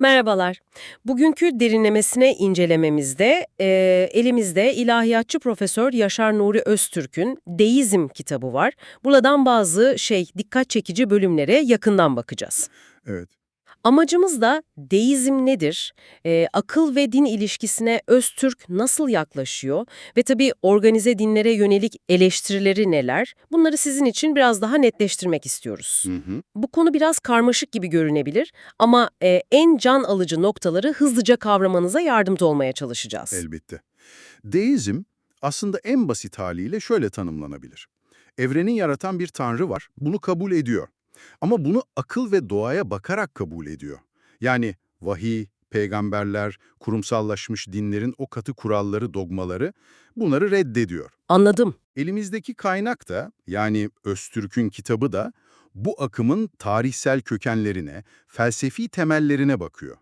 Merhabalar. Bugünkü derinlemesine incelememizde e, elimizde ilahiyatçı Profesör Yaşar Nuri Öztürk'ün Deizm kitabı var. Buradan bazı şey dikkat çekici bölümlere yakından bakacağız. Evet. Amacımız da deizm nedir, e, akıl ve din ilişkisine Öztürk nasıl yaklaşıyor ve tabii organize dinlere yönelik eleştirileri neler, bunları sizin için biraz daha netleştirmek istiyoruz. Hı hı. Bu konu biraz karmaşık gibi görünebilir ama e, en can alıcı noktaları hızlıca kavramanıza yardımcı olmaya çalışacağız. Elbette. Deizm aslında en basit haliyle şöyle tanımlanabilir. Evrenin yaratan bir tanrı var, bunu kabul ediyor. Ama bunu akıl ve doğaya bakarak kabul ediyor. Yani vahiy, peygamberler, kurumsallaşmış dinlerin o katı kuralları, dogmaları bunları reddediyor. Anladım. Elimizdeki kaynak da yani Öztürk'ün kitabı da bu akımın tarihsel kökenlerine, felsefi temellerine bakıyor.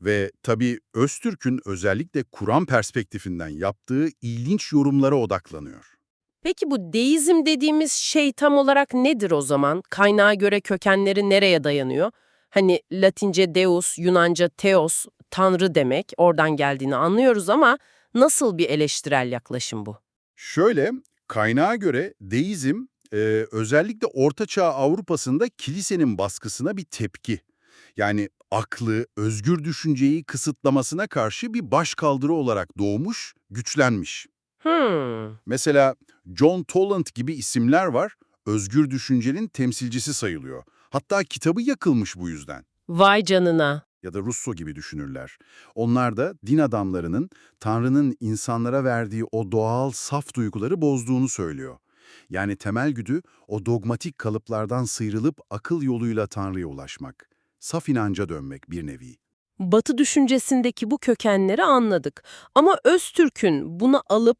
Ve tabii Öztürk'ün özellikle Kur'an perspektifinden yaptığı ilginç yorumlara odaklanıyor. Peki bu deizm dediğimiz şey tam olarak nedir o zaman? Kaynağa göre kökenleri nereye dayanıyor? Hani Latince deus, Yunanca theos, tanrı demek, oradan geldiğini anlıyoruz ama nasıl bir eleştirel yaklaşım bu? Şöyle, kaynağa göre deizm e, özellikle Ortaçağ Avrupa'sında kilisenin baskısına bir tepki. Yani aklı, özgür düşünceyi kısıtlamasına karşı bir başkaldırı olarak doğmuş, güçlenmiş. Hmm, Mesela John Toland gibi isimler var, özgür düşüncenin temsilcisi sayılıyor. Hatta kitabı yakılmış bu yüzden. vay canına. Ya da Russo gibi düşünürler. Onlar da din adamlarının Tanrı'nın insanlara verdiği o doğal, saf duyguları bozduğunu söylüyor. Yani temel güdü o dogmatik kalıplardan sıyrılıp akıl yoluyla Tanrı'ya ulaşmak. Saf inanca dönmek bir nevi. Batı düşüncesindeki bu kökenleri anladık. Ama Öztürk'ün bunu alıp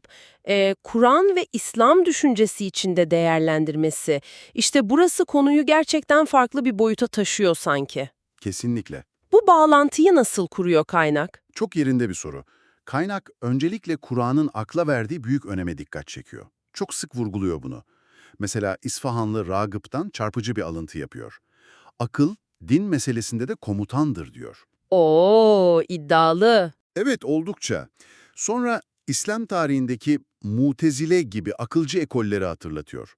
e, Kur'an ve İslam düşüncesi içinde değerlendirmesi, işte burası konuyu gerçekten farklı bir boyuta taşıyor sanki. Kesinlikle. Bu bağlantıyı nasıl kuruyor kaynak? Çok yerinde bir soru. Kaynak öncelikle Kur'an'ın akla verdiği büyük öneme dikkat çekiyor. Çok sık vurguluyor bunu. Mesela İsfahanlı Ragıp'tan çarpıcı bir alıntı yapıyor. Akıl, din meselesinde de komutandır diyor. Oo, iddialı. Evet, oldukça. Sonra İslam tarihindeki Mutezile gibi akılcı ekolleri hatırlatıyor.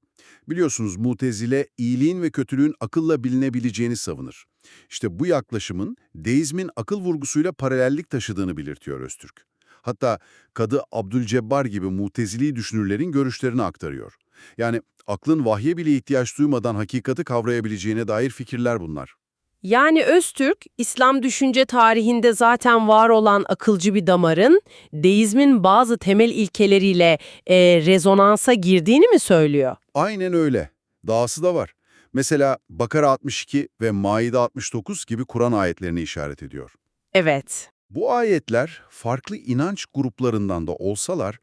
Biliyorsunuz Mutezile, iyiliğin ve kötülüğün akılla bilinebileceğini savunur. İşte bu yaklaşımın deizmin akıl vurgusuyla paralellik taşıdığını belirtiyor Öztürk. Hatta Kadı Abdülcebbar gibi mutezili düşünürlerin görüşlerini aktarıyor. Yani aklın vahye bile ihtiyaç duymadan hakikati kavrayabileceğine dair fikirler bunlar. Yani Öztürk, İslam düşünce tarihinde zaten var olan akılcı bir damarın, deizmin bazı temel ilkeleriyle e, rezonansa girdiğini mi söylüyor? Aynen öyle. Dahası da var. Mesela Bakara 62 ve Maide 69 gibi Kur'an ayetlerini işaret ediyor. Evet. Bu ayetler farklı inanç gruplarından da olsalar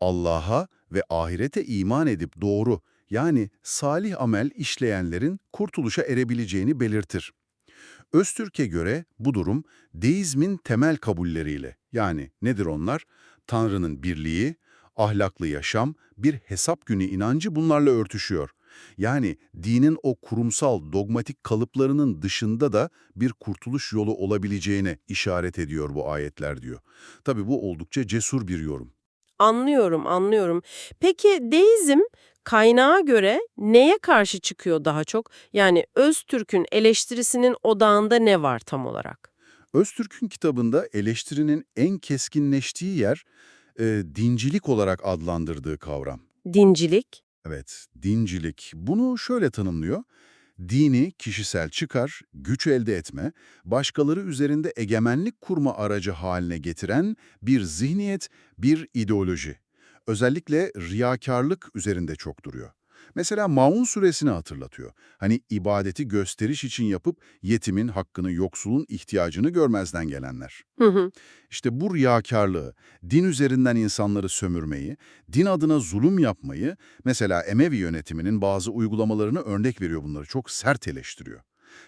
Allah'a ve ahirete iman edip doğru yani salih amel işleyenlerin kurtuluşa erebileceğini belirtir. Öztürk'e göre bu durum deizmin temel kabulleriyle yani nedir onlar? Tanrı'nın birliği, ahlaklı yaşam, bir hesap günü inancı bunlarla örtüşüyor. Yani dinin o kurumsal, dogmatik kalıplarının dışında da bir kurtuluş yolu olabileceğine işaret ediyor bu ayetler diyor. Tabii bu oldukça cesur bir yorum. Anlıyorum, anlıyorum. Peki deizm kaynağa göre neye karşı çıkıyor daha çok? Yani Öztürk'ün eleştirisinin odağında ne var tam olarak? Öztürk'ün kitabında eleştirinin en keskinleştiği yer e, dincilik olarak adlandırdığı kavram. Dincilik. Evet, dincilik. Bunu şöyle tanımlıyor. Dini kişisel çıkar, güç elde etme, başkaları üzerinde egemenlik kurma aracı haline getiren bir zihniyet, bir ideoloji. Özellikle riyakarlık üzerinde çok duruyor. Mesela Maun suresini hatırlatıyor. Hani ibadeti gösteriş için yapıp yetimin hakkını, yoksulun ihtiyacını görmezden gelenler. Hı hı. İşte bu riyakarlığı, din üzerinden insanları sömürmeyi, din adına zulüm yapmayı, mesela Emevi yönetiminin bazı uygulamalarını örnek veriyor bunları, çok sert eleştiriyor.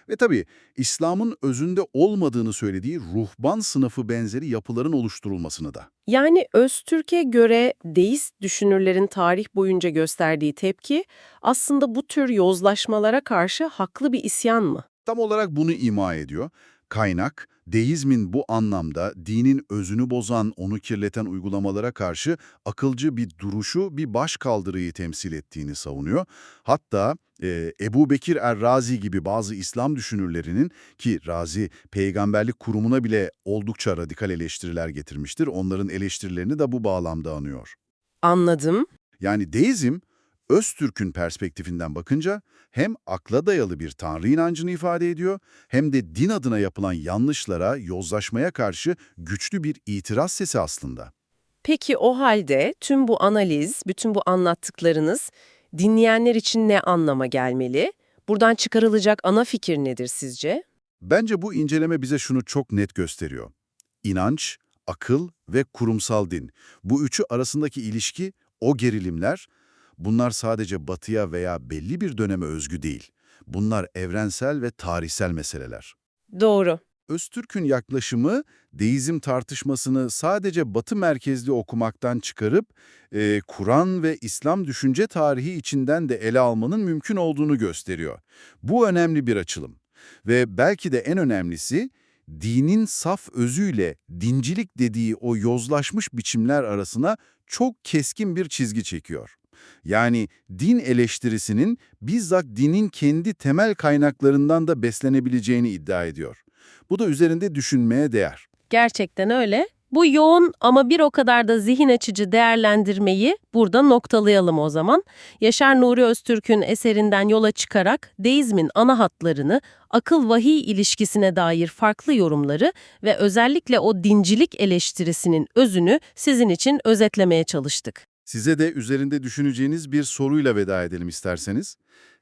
Ve tabii İslam'ın özünde olmadığını söylediği ruhban sınıfı benzeri yapıların oluşturulmasını da. Yani Öztürk'e göre deist düşünürlerin tarih boyunca gösterdiği tepki aslında bu tür yozlaşmalara karşı haklı bir isyan mı? Tam olarak bunu ima ediyor. Kaynak, Deizmin bu anlamda dinin özünü bozan, onu kirleten uygulamalara karşı akılcı bir duruşu, bir başkaldırıyı temsil ettiğini savunuyor. Hatta e, Ebu Bekir er-Razi gibi bazı İslam düşünürlerinin ki Razi peygamberlik kurumuna bile oldukça radikal eleştiriler getirmiştir. Onların eleştirilerini de bu bağlamda anıyor. Anladım. Yani deizm, Öztürk'ün perspektifinden bakınca hem akla dayalı bir tanrı inancını ifade ediyor, hem de din adına yapılan yanlışlara, yozlaşmaya karşı güçlü bir itiraz sesi aslında. Peki o halde tüm bu analiz, bütün bu anlattıklarınız dinleyenler için ne anlama gelmeli? Buradan çıkarılacak ana fikir nedir sizce? Bence bu inceleme bize şunu çok net gösteriyor. İnanç, akıl ve kurumsal din. Bu üçü arasındaki ilişki, o gerilimler, bunlar sadece batıya veya belli bir döneme özgü değil. Bunlar evrensel ve tarihsel meseleler. Doğru. Öztürk'ün yaklaşımı deizm tartışmasını sadece batı merkezli okumaktan çıkarıp e, Kur'an ve İslam düşünce tarihi içinden de ele almanın mümkün olduğunu gösteriyor. Bu önemli bir açılım. Ve belki de en önemlisi dinin saf özüyle dincilik dediği o yozlaşmış biçimler arasına çok keskin bir çizgi çekiyor. Yani din eleştirisinin bizzat dinin kendi temel kaynaklarından da beslenebileceğini iddia ediyor. Bu da üzerinde düşünmeye değer. Gerçekten öyle. Bu yoğun ama bir o kadar da zihin açıcı değerlendirmeyi burada noktalayalım o zaman. Yaşar Nuri Öztürk'ün eserinden yola çıkarak deizmin ana hatlarını, akıl-vahiy ilişkisine dair farklı yorumları ve özellikle o dincilik eleştirisinin özünü sizin için özetlemeye çalıştık. Size de üzerinde düşüneceğiniz bir soruyla veda edelim isterseniz.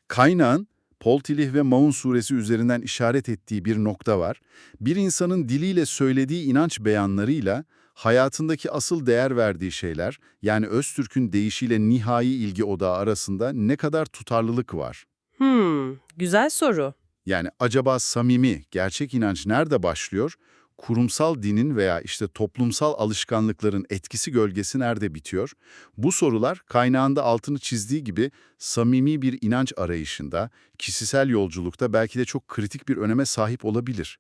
Kaynağın Paul Tillich ve Maun suresi üzerinden işaret ettiği bir nokta var. Bir insanın diliyle söylediği inanç beyanlarıyla hayatındaki asıl değer verdiği şeyler, yani Öztürk'ün deyişiyle nihai ilgi odağı arasında ne kadar tutarlılık var? Hmm, güzel soru. Yani acaba samimi, gerçek inanç nerede başlıyor? Kurumsal dinin veya işte toplumsal alışkanlıkların etkisi gölgesi nerede bitiyor? Bu sorular kaynağında altını çizdiği gibi samimi bir inanç arayışında, kişisel yolculukta belki de çok kritik bir öneme sahip olabilir.